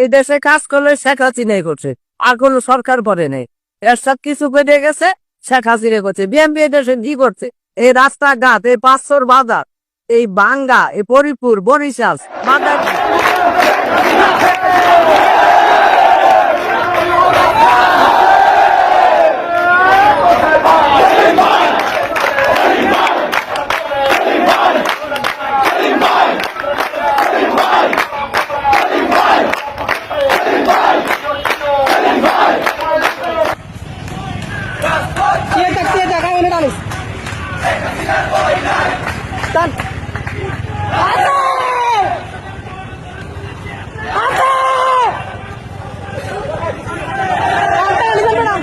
এই দেশে কাজ করলে শেখ হাসিনাই করছে, আর কোন সরকার পরে নেই। এর সব কিছু করে গেছে, শেখ হাসিনা করছে। বিএমপি দেশে কি করছে? এই রাস্তাঘাট, এই পাঁচশোর বাজার, এই বাঙ্গা, এই পরিপুর, বরিশাল বাজার Siete, siete, acá viene Danis. Dan. Ate! Ate! Ate, lisan mo lang.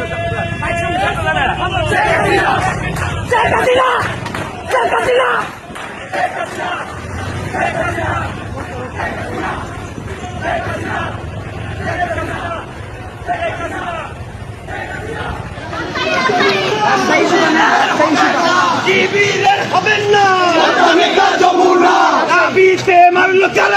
Check ka sila! Check ka sila! শিবিরের হবেন না। দাবিতে মারল কারা